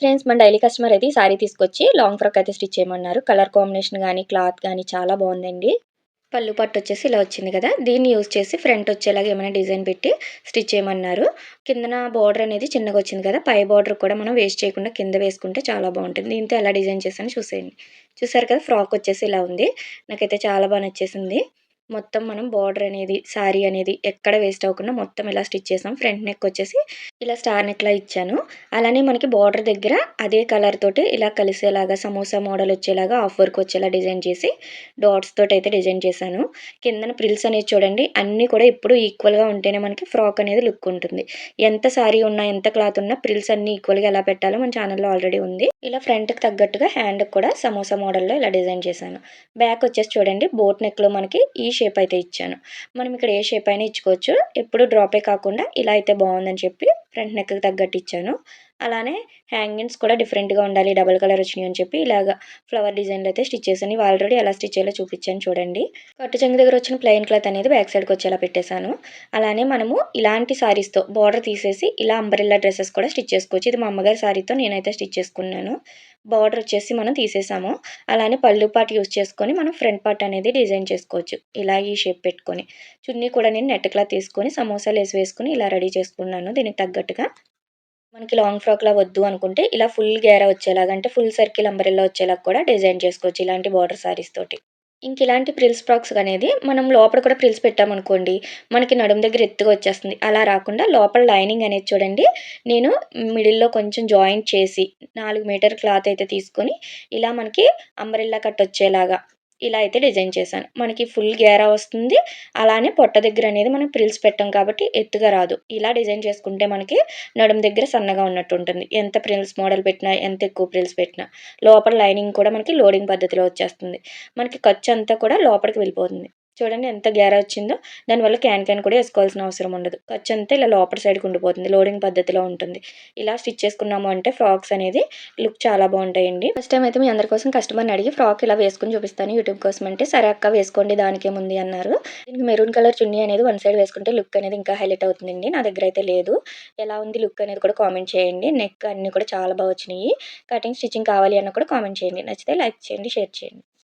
Friends మన daily customer అయితే ఈ సారీ తీసుకొచ్చి లాంగ్ ఫ్రాక్ అయితే స్టిచ్ చేయమన్నారు. కలర్ కాంబినేషన్ కానీ క్లాత్ కానీ చాలా బాగుందండి. పళ్ళు పట్టు వచ్చేసి ఇలా వచ్చింది కదా దీన్ని యూజ్ చేసి ఫ్రంట్ వచ్చేలాగా ఏమైనా డిజైన్ పెట్టి స్టిచ్ చేయమన్నారు. కిందన బార్డర్ అనేది చిన్నగా వచ్చింది కదా పై బార్డర్ కూడా మనం వేస్ట్ చేయకుండా కింద వేసుకుంటే చాలా బాగుంటుంది. దీంతో ఎలా డిజైన్ చేశాను చూసేయండి. చూసారు కదా ఫ్రాక్ వచ్చేసి ఇలా ఉంది. నాకైతే చాలా బాగా నచ్చేసింది. మొత్తం మనం బార్డర్ అనేది శారీ అనేది ఎక్కడ వేస్ట్ అవ్వకుండా మొత్తం ఇలా స్టిచ్ చేసాం. ఫ్రంట్ నెక్ వచ్చేసి ఇలా స్టార్ నెక్లా ఇచ్చాను. అలానే మనకి బార్డర్ దగ్గర అదే కలర్ తోటి ఇలా కలిసేలాగా సమోసా మోడల్ వచ్చేలాగా ఆఫ్ వర్క్ వచ్చేలా డిజైన్ చేసి డాట్స్ తోటి అయితే డిజైన్ చేశాను. కిందన ప్రిల్స్ అనేది చూడండి అన్నీ కూడా ఇప్పుడు ఈక్వల్గా ఉంటేనే మనకి ఫ్రాక్ అనేది లుక్ ఉంటుంది. ఎంత శారీ ఉన్నా ఎంత క్లాత్ ఉన్నా ప్రిల్స్ అన్ని ఈక్వల్గా ఎలా పెట్టాలో మన ఛానల్లో ఆల్రెడీ ఉంది. ఇలా ఫ్రంట్కి తగ్గట్టుగా హ్యాండ్కి కూడా సమోసా మోడల్లో ఇలా డిజైన్ చేశాను. బ్యాక్ వచ్చేసి చూడండి బోట్ నెక్లో మనకి ఈ షేప్ అయితే ఇచ్చాను. మనం ఇక్కడ ఏ షేప్ అయినా ఇచ్చుకోవచ్చు. ఎప్పుడు డ్రాపే కాకుండా ఇలా అయితే బాగుందని చెప్పి ఫ్రంట్ నెక్కి తగ్గట్టు ఇచ్చాను. అలానే హ్యాంగింగ్స్ కూడా డిఫరెంట్గా ఉండాలి. డబల్ కలర్ వచ్చినాయి అని చెప్పి ఇలాగ ఫ్లవర్ డిజైన్లు అయితే స్టిచ్ చేశాను. ఇవి ఆల్రెడీ ఎలా స్టిచ్ చేయాలో చూపించాను చూడండి. కట్టు చెంగు దగ్గర వచ్చిన ప్లెయిన్ క్లాత్ అనేది బ్యాక్ సైడ్కి వచ్చేలా పెట్టేశాను. అలానే మనము ఇలాంటి శారీస్తో బార్డర్ తీసేసి ఇలా అంబరిల్లా డ్రెస్సెస్ కూడా స్టిచ్ చేసుకోవచ్చు. ఇది మా అమ్మగారి సారీతో నేనైతే స్టిచ్ చేసుకున్నాను. బార్డర్ వచ్చేసి మనం తీసేసాము. అలానే పళ్ళు పార్ట్ యూస్ చేసుకొని మనం ఫ్రంట్ పార్ట్ అనేది డిజైన్ చేసుకోవచ్చు. ఇలా ఈ షేప్ పెట్టుకొని. చున్నీ కూడా నేను నెట్క్లా తీసుకొని సమోసాలు వేసి వేసుకొని ఇలా రెడీ చేసుకున్నాను దీనికి తగ్గట్టుగా. మనకి లాంగ్ ఫ్రాక్లా వద్దు అనుకుంటే ఇలా ఫుల్ గేర వచ్చేలాగా అంటే ఫుల్ సర్కిల్ అంబరెల్లా వచ్చేలాగా కూడా డిజైన్ చేసుకోవచ్చు ఇలాంటి బార్డర్ సారీస్ తోటి. ఇంక ఇలాంటి ప్రిల్స్ ఫ్రాక్స్ అనేది మనం లోపల కూడా ప్రిల్స్ పెట్టామనుకోండి మనకి నడుము దగ్గర ఎత్తుగా వచ్చేస్తుంది. అలా రాకుండా లోపల లైనింగ్ అనేది చూడండి నేను మిడిల్లో కొంచెం జాయింట్ చేసి నాలుగు మీటర్ క్లాత్ అయితే తీసుకొని ఇలా మనకి అంబరిల్లా కట్ వచ్చేలాగా ఇలా అయితే డిజైన్ చేశాను. మనకి ఫుల్ గేరా వస్తుంది. అలానే పొట్ట దగ్గర అనేది మనం ప్రిల్స్ పెట్టాం కాబట్టి ఎత్తుగా రాదు. ఇలా డిజైన్ చేసుకుంటే మనకి నడుము దగ్గర సన్నగా ఉన్నట్టు ఉంటుంది. ఎంత ప్రిల్స్ మోడల్ పెట్టినా ఎంత ఎక్కువ ప్రిల్స్ పెట్టినా లోపల లైనింగ్ కూడా మనకి లోడింగ్ పద్ధతిలో వచ్చేస్తుంది. మనకి ఖర్చు అంతా కూడా లోపలికి వెళ్ళిపోతుంది. చూడండి ఎంత గ్యార వచ్చిందో. దానివల్ల క్యాన్ క్యాన్ కూడా వేసుకోవాల్సిన అవసరం ఉండదు. ఖర్చు అంతా ఇలా లోపల సైడ్కి ఉండిపోతుంది. లోడింగ్ పద్ధతిలో ఉంటుంది. ఇలా స్టిచ్ చేసుకున్నాము అంటే ఫ్రాక్స్ అనేది లుక్ చాలా బాగుంటాయండి. ఫస్ట్ టైం అయితే మీ అందరి కోసం కస్టమర్ని అడిగి ఫ్రాక్ ఇలా వేసుకుని చూపిస్తాను. యూట్యూబ్ కోసం అంటే సరే అక్క వేసుకోండి దానికేముంది అన్నారు. దీనికి మెరూన్ కలర్ చున్నీ అనేది వన్ సైడ్ వేసుకుంటే లుక్ అనేది ఇంకా హైలైట్ అవుతుందండి. నా దగ్గర అయితే లేదు. ఎలా ఉంది లుక్ అనేది కూడా కామెంట్ చేయండి. నెక్ అన్నీ కూడా చాలా బాగా వచ్చినాయి. కటింగ్ స్టిచ్చింగ్ కావాలి అన్న కూడా కామెంట్ చేయండి. నచ్చితే లైక్ చేయండి షేర్ చేయండి.